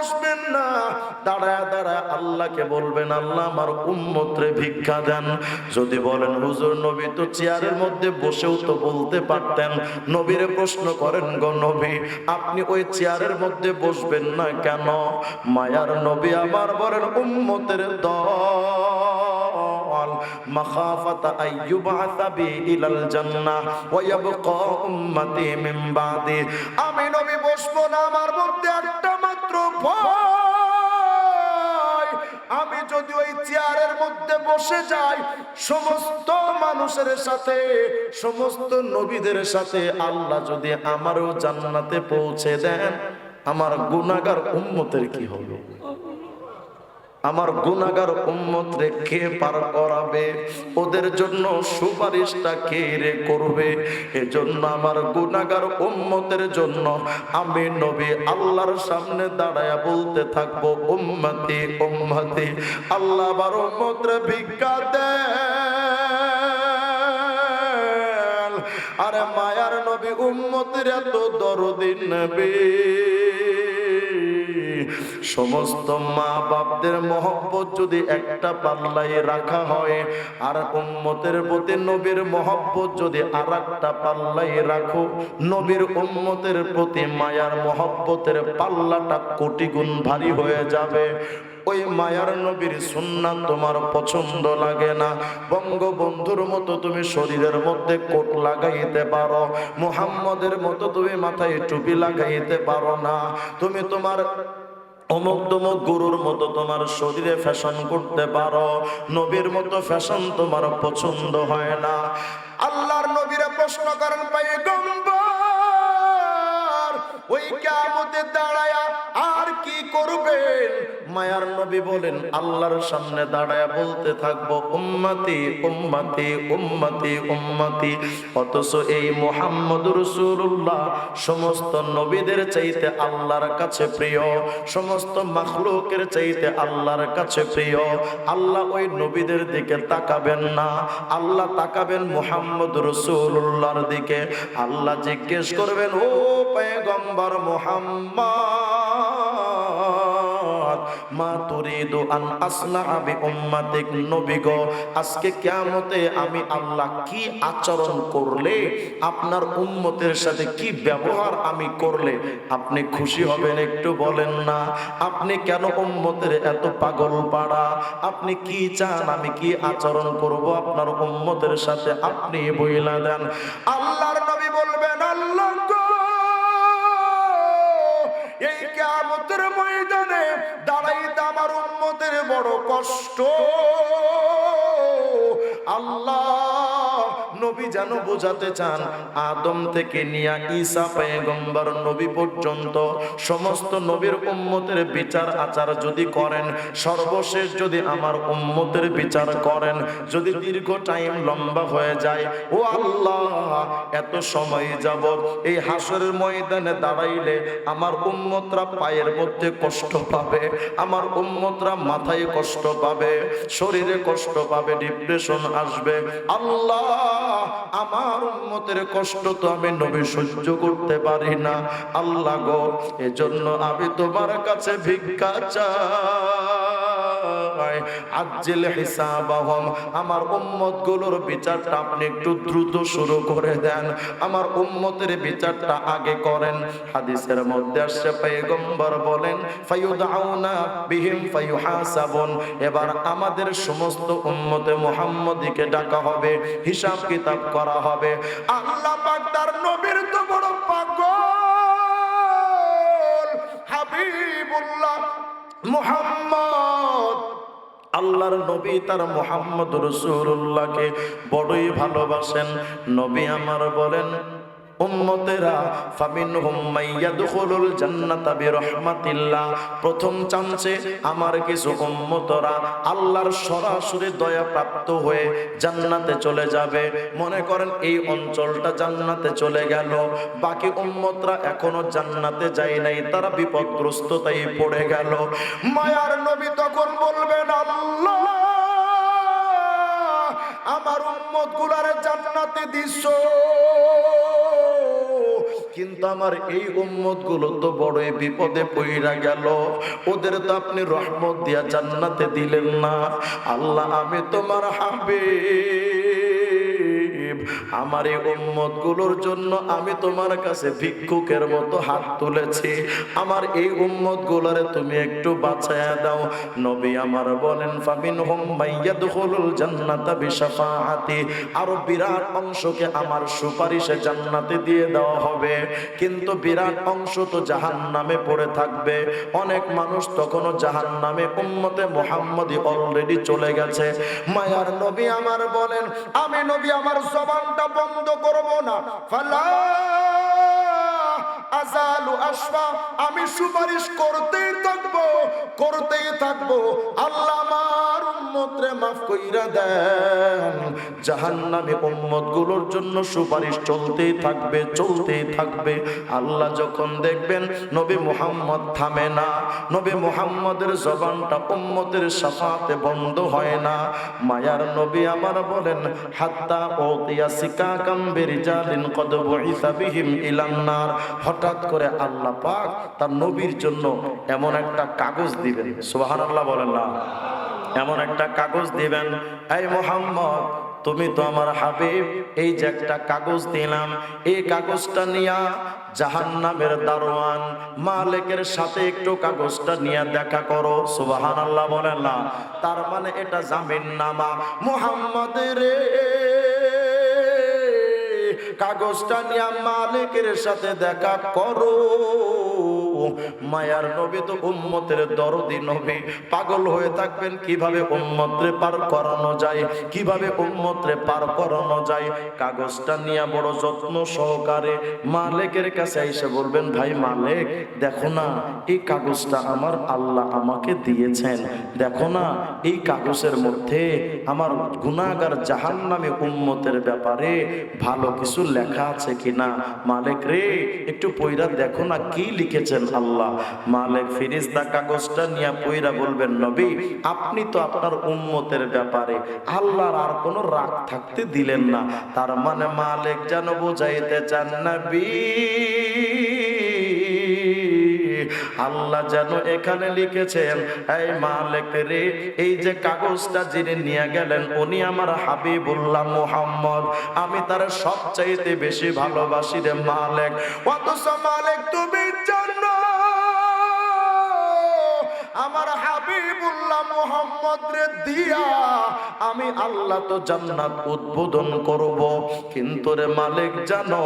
বসবেন না। দাঁড়ায় দাঁড়ায় আল্লাহকে বলবেন, আল্লাহ আমার উম্মতরে ভিক্ষা দেন। যদি বলেন, হুজুর, নবী তো চেয়ারের মধ্যে বসেও তো বলতে পারতেন। নবীরে প্রশ্ন করেন, গো নবী, আপনি ওই চেয়ারের মধ্যে বসবেন না কেন? মায়ার নবী আবার বলেন উম্মতের বাদি। আমি নবী, বসবো না, আমার মধ্যে একটা আমি যদি ওই চেয়ারের মধ্যে বসে যাই, সমস্ত মানুষের সাথে, সমস্ত নবীদের সাথে আল্লাহ যদি আমারও জান্নাতে পৌঁছে দেন, আমার গুণাগার উম্মতের কি হবে? আমার গুনাগার উম্মত রে কে পার করাবে? ওদের জন্য সুপারিশটা কে রে করবে? এজন্য আমার গুনাগার উম্মতের জন্য আমি নবী আল্লাহর সামনে দাঁড়ায়া বলতে থাকব, উম্মতি উম্মতি। আল্লাহ আবার উম্মত রে ভিক্ষা দেন। আরে মায়ার নবী উম্মতের এত দরদিন নবী। সমস্ত মা বাপদের মহব্বত যদি একটা পাল্লায় রাখা হয়, আর উম্মতের প্রতি নবীর মহব্বত যদি আর একটা পাল্লায় রাখো, নবীর উম্মতের প্রতি মায়ার মহব্বতের পাল্লাটা কোটি গুণ ভারী হয়ে যাবে। ওই মায়ার নবীর সুন্নাত তোমার পছন্দ লাগে না। বঙ্গবন্ধুর মতো তুমি শরীরের মধ্যে কোট লাগাইতে পারো, মুহাম্মদের মতো তুমি মাথায় টুপি লাগাইতে পারো না। তুমি তোমার অমুক তমুক গুরুর মতো তোমার শরীরে ফ্যাশন করতে পারো। নবীর মতো ফ্যাশন তোমার পছন্দ হয় না। আল্লাহর নবীরা প্রশ্ন করেন পাইগম্বর ওই কেমতে দাঁড়ায় আর কি করবেন? মায়ার নবী বলেন, আল্লাহর সামনে দাঁড়ায় বলতে থাকব, উম্মতি উম্মতি উম্মতি উম্মতি। অথচ এই মোহাম্মদ রসুল্লাহ সমস্ত নবীদের চাইতে আল্লাহর কাছে প্রিয়, সমস্ত মাখলুকের চাইতে আল্লাহর কাছে প্রিয়। আল্লাহ ওই নবীদের দিকে তাকাবেন না, আল্লাহ তাকাবেন মোহাম্মদ রসুল্লাহর দিকে। আল্লাহ জিজ্ঞেস করবেন, ও পেগম্বর মোহাম্মদ মা আজকে আমি আল্লাহ কি আচরণ করলে, আপনার উম্মতের সাথে কি ব্যবহার আমি করলে, আপনি খুশি হবেন একটু বলেন না? আপনি কেন উম্মতের এত পাগল পাড়া? আপনি কি চান আমি কি আচরণ করব আপনার উম্মতের সাথে? আপনি বইলা দেন, আল্লাহর বড় কষ্ট। নবী যেন বোঝাতে চান, আদম থেকে নিয়া ঈসা পেগম্বর নবী পর্যন্ত সমস্ত নবীর উম্মতের বিচার আচার যদি করেন, সর্বশেষ যদি আমার উম্মতের বিচার করেন, যদি দীর্ঘ টাইম লম্বা হয়ে যায়, ও আল্লাহ, এত সময় যাব এই হাসরের ময়দানে দাঁড়াইলে আমার উম্মতরা পায়ের মধ্যে কষ্ট পাবে, আমার উম্মতরা মাথায় কষ্ট পাবে, শরীরে কষ্ট পাবে ডিপ্রেশন আসবে। আল্লাহ আমার উম্মতের কষ্ট তো আমি নবী সহ্য করতে পারি না। আল্লাহ গো, এজন্য আমি তোমার কাছে ভিক্ষা চাই। আজ্জিল হিসাবাহম। আমার উম্মতগুলোর বিচারটা আপনি একটু দ্রুত শুরু করে দেন। আমার উম্মতের বিচারটা আগে করেন। হাদিসের মধ্যে আসছে, পয়গম্বর বলেন, ফায়ুদাউনা বিহিম ফায়ুহাসাবুন। এবার আমাদের সমস্ত উম্মতে মুহাম্মদীকে ডাকা হবে, হিসাব কিতাব করা হবে। আল্লাহ পাক তার নবীর তো বড় পাগল। হাবিবুল্লাহ মুহাম্মদ আল্লাহর নবী তার মোহাম্মদ রসুল্লাহকে বড়ই ভালোবাসেন। নবী আমার বলেন উম্মতেরা ফামিন হুম্মাইয়াদখুলুল জান্নাতা বিরহমাতিল্লাহ। প্রথম চান্সে আমার কিছু উম্মতরা আল্লাহর সরাসরি দয়া প্রাপ্ত হয়ে জান্নাতে চলে যাবে। মনে করেন এই অঞ্চলটা জান্নাতে চলে গেল। বাকি উম্মতরা এখনও জান্নাতে যায় নাই, তারা বিপদগ্রস্ততাই পড়ে গেল। মায়ার নবী তখন বলবেন, আল্লাহ, আমার উম্মত গুলারে জান্নাতে দিছো। কিন্তু আমার এই উম্মতগুলো তো বড়ই বিপদে পইরা গেল। ওদের তো আপনি রহমত দিয়া জান্নাতে দিলেন না। আল্লাহ, আমি তোমার হাবে আমার এই উম্মতগুলোর জন্য আমি তোমার কাছে ভিক্ষুকের মতো হাত তুলেছি। আমার এই উম্মত গুলারে তুমি একটু বাঁচায়া দাও। নবী আমার বলেন ফামিন হুম মাইয়াদখুলুল জান্নাতা বিশাফাআতি। আরও বিরাট অংশকে আমার সুপারিশে জান্নাতে দিয়ে দেওয়া হবে। কিন্তু বিরাট অংশ তো জাহান্নামে পড়ে থাকবে। অনেক মানুষ তখনও জাহান্নামে উম্মতে মুহাম্মদি অলরেডি চলে গেছে। মায়ার নবী আমার বলেন, আমি নবী আমার জবানটা বন্ধ করব না। ফালা আজালু আসবা আমি সুপারিশ করতেই থাকব করতেই থাকব। আল্লাহ উম্মতরে মাফ কইরা দেন। জাহান্নামে উম্মত জন্য সুপারিশ চলতেই থাকবে চলতেই থাকবে। আল্লাহ যখন দেখবেন নবী মুহাম্মদ থামে না, নবী মুহাম্মদের জবানটা উম্মতের সাফাতে বন্ধ হয় না। মায়ার নবী আমার বলেন, হাত্তা ওতিয়া সিকা কাম্বের জালিন কদ বইসা বিহিম ইলান্নার হঠাৎ করে আল্লাহ পাক তার নবীর জন্য এমন একটা কাগজ দিবেন। সুবহানাল্লাহ বলেন না। এমন একটা কাগজ দিবেন, এই মোহাম্মদ, তুমি তো আমার হাবিব, এই যে একটা কাগজ দিলাম, এই কাগজটা নিয়া জাহান্নামের দারোয়ান, মালিকের সাথে একটু কাগজটা নিয়ে দেখা করো। সুবাহান আল্লাহ বলেন, না, তার মানে এটা জামিন নামা মুহাম্মদের কাগজটা নিয়ে মালিকের সাথে দেখা করো। মায়ার নবী তো উম্মতের দরদি নবী। পাগল হয়ে থাকবেন, কীভাবে উম্মতরে পার করানো যায়, কীভাবে উম্মতরে পার করানো যায়? কাগজটা নিয়ে বড় যত্ন সহকারে মালিকের কাছে এসে বলবেন, ভাই মালিক, দেখো না, এই কাগজটা আমার আল্লাহ আমাকে দিয়েছেন। দেখো না, এই কাগজের মধ্যে আমার গুনাগার জাহান্নামী উম্মতের ব্যাপারে ভালো কিছু লেখা আছে কিনা? মালিক রে, একটু পইরা দেখো না কি লিখেছেন। আল্লাহ ফিরিস্তা কাগজটা নিয়ে বলবেন, নবী, আপনি তো আপনার উম্মতের ব্যাপারে আল্লাহর আর কোনো রাগ থাকতে দিলেন না। তার মানে যেন বুঝাইতে চান, নবী, আল্লাহ যেন এখানে লিখেছেন, এই মালিক রে, এই যে কাগজটা যিনি নিয়ে গেলেন, উনি আমার হাবিবুল্লাহ মুহাম্মদ। আমি তার সবচাইতে বেশি ভালোবাসি রে মালিক। অথচ মালিক, তুমি আমার হাবিবুল্লাহ মোহাম্মদ রে দিয়া আমি আল্লাহ তো জান্নাত উদ্বোধন করব। কিন্তু রে মালিক জানো,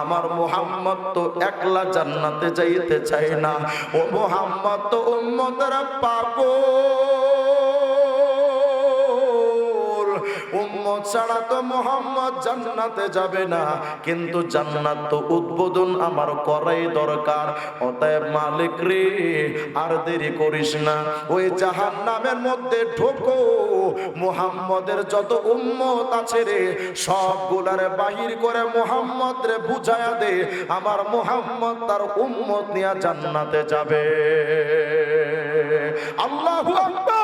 আমার মোহাম্মদ তো একলা জান্নাতে যাইতে চায় না। ও মোহাম্মদ তো উম্মতরা পাগল। উম্মত ছাড়া তো মোহাম্মদ জান্নাতে যাবে না। কিন্তু জান্নাত তো উদ্বোধন আমার করাই দরকার। অতএব মালিক রে, আর দেরি করিস না। ওই জাহান নামের মধ্যে ঢোকো। মুহাম্মদের যত উম্মত আছে রে, সবগুলারে বাহির করে মোহাম্মদ রে বুঝায়া দে। আমার মুহাম্মদ তার উম্মত নিয়ে জান্নাতে যাবে। আল্লাহু আকবার।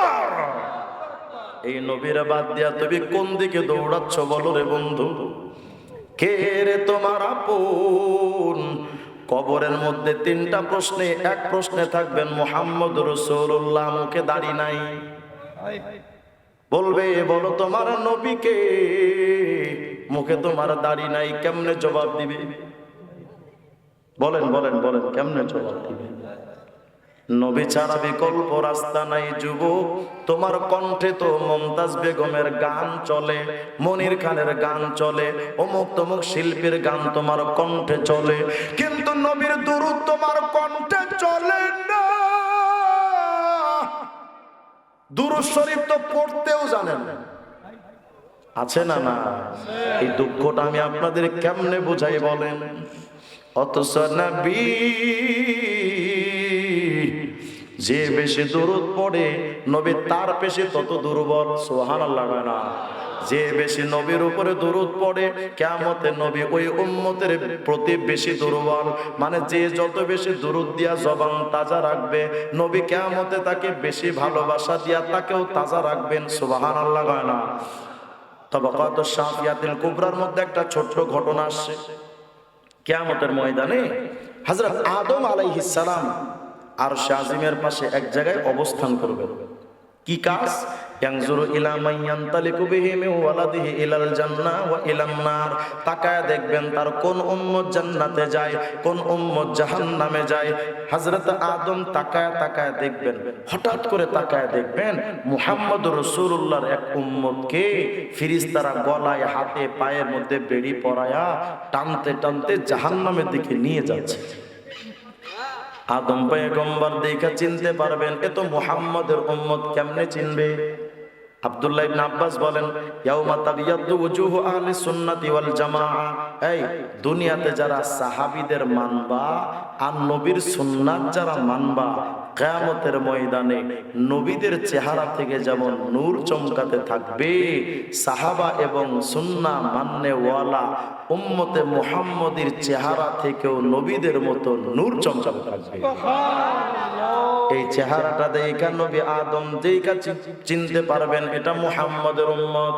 এই নবীর বাদ দিয়া তুমি কোন দিকে দৌড়াচ্ছ বলো রে বন্ধু? কে রে তোমার আপন? কবরের মধ্যে তিনটা প্রশ্নে, এক প্রশ্নে থাকবেন, মোহাম্মদ রসুল্লাহ মুখে দাড়ি নাই। বলবে, বলো তোমার নবীকে মুখে তোমার দাড়ি নাই, কেমনে জবাব দিবে? বলেন বলেন বলেন, কেমনে জবাব দিবে? নবী ছাড়া বিকল্প রাস্তা নাই, যুবক। তোমার কণ্ঠে তো মমতাজ বেগমের গান চলে, মনির খানের গান চলে, অমুক তমুক শিল্পীর গান তোমার কণ্ঠে চলে। কিন্তু নবীর দুরুদ তোমার কণ্ঠে চলে না। দুরুদ পড়তেও জানেন। না আছে না না? এই দুঃখটা আমি আপনাদের কেমনে বুঝাই বলেন? অথচ নবী যে বেশি দূরত পড়ে, নবী তার বেশি তত দুর্বল সোহান লাগে না। যে বেশি নবীর উপরে দূরত পড়ে কেমতে নবী ওই উম্মতের প্রতি বেশি দুর্বল। মানে যে যত বেশি দূরত দিয়া জবান তাজা রাখবে, নবী কেমতে তাকে বেশি ভালোবাসা দিয়া তাকেও তাজা রাখবেন সুবাহান আল্লাহ না। তবে কত সাফিয়াতিল কুবরার মধ্যে একটা ছোট্ট ঘটনা আসছে। কেয়ামতের ময়দানে হজরত আদম আলাইহিস সালাম আর শাজিমের পাশে এক জায়গায় অবস্থান করবেন। কি কাজ? ইয়ানজুরু ইলাল তাকায় দেখবেন তার কোন জান্নাতে যায়, কোন জাহান্নামে যায়। আদম তাকায় তাকায় দেখবেন, হঠাৎ করে তাকায় দেখবেন এক গলায়, হাতে, পায়ের মধ্যে বেড়ি পরায়া টানতে টানতে জাহান্নামের দিকে নিয়ে যাচ্ছে। আদম পয়গম্বর দেখা চিনতে পারবেন, এ তো মুহাম্মদের উম্মত কেমনে চিনবে? আব্দুল্লাহ আব্বাস বলেন দুনিয়াতে যারা সাহাবীদের মানবা নবীর সুন্নাত যারা মানবা কিয়ামতের ময়দানে নবীদের চেহারা থেকে যেমন নূর চমকাতে থাকবে সাহাবা এবং সুন্না মান্নে ওয়ালা উম্মতে মুহাম্মদের চেহারা থেকেও নবীদের মতো নূর চমকাতে থাকবে। এই চেহারাটা দেখা নবী আদম চি- চিনতে পারবেন এটা মুহাম্মদের উম্মত।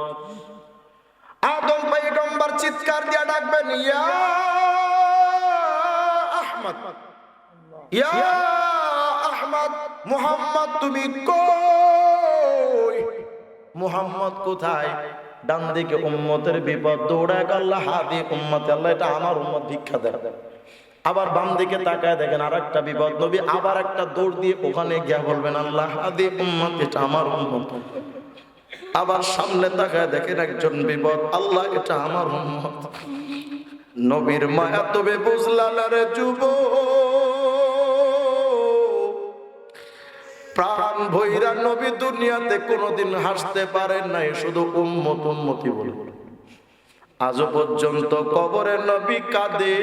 আদম পয়গম্বর চিৎকার দিয়া ডাকবেন ইয়া আহমদ ইয়া মুহাম্মদ, তুমি কই? মুহাম্মদ কোথায়? ডান দিকে উম্মতের বিপদ দৌড়ায় আল্লাহ হাদি উম্মত আল্লাহ, এটা আমার উম্মত ভিক্ষা দেয় আবার বাম দিকে তাকায় দেখেন আর একটা বিপদ, নবী আবার একটা দৌড় দিয়ে ওখানে গিয়া বলবেন, আল্লাহ, হাদি উম্মত, এটা আমার উম্মত। আবার সামনে তাকায় দেখেন একজন বিপদ, আল্লাহ, এটা আমার উম্মত। নবীর মায়া তবে বুঝলাম রে যুব প্রাণ ভৈরা নবী দুনিয়াতে কোনোদিন হাসতে পারেন নাই, শুধু উম্মত উম্মতি বলে। আজও পর্যন্ত কবরে নবী কাঁদে।